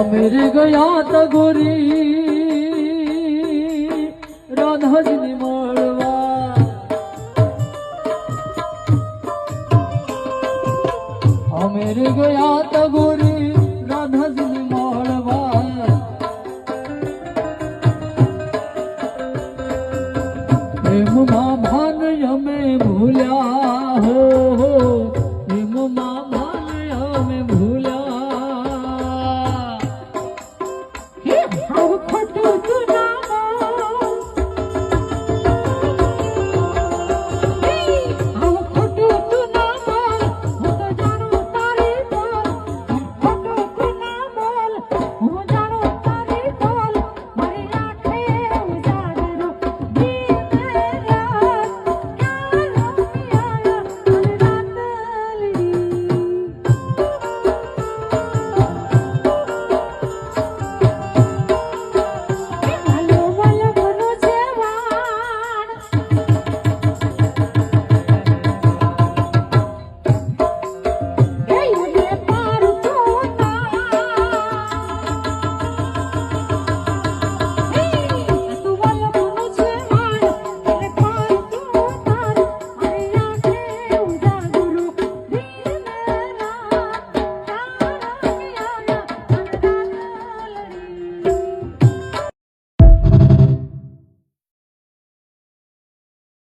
ગયા ત ગોરી રાધાજીને મળવા અમે ગયા ત ગોરી રાધાજીને મળવા પ્રેમમાં ભાન અમે ભૂલ્યા હો હો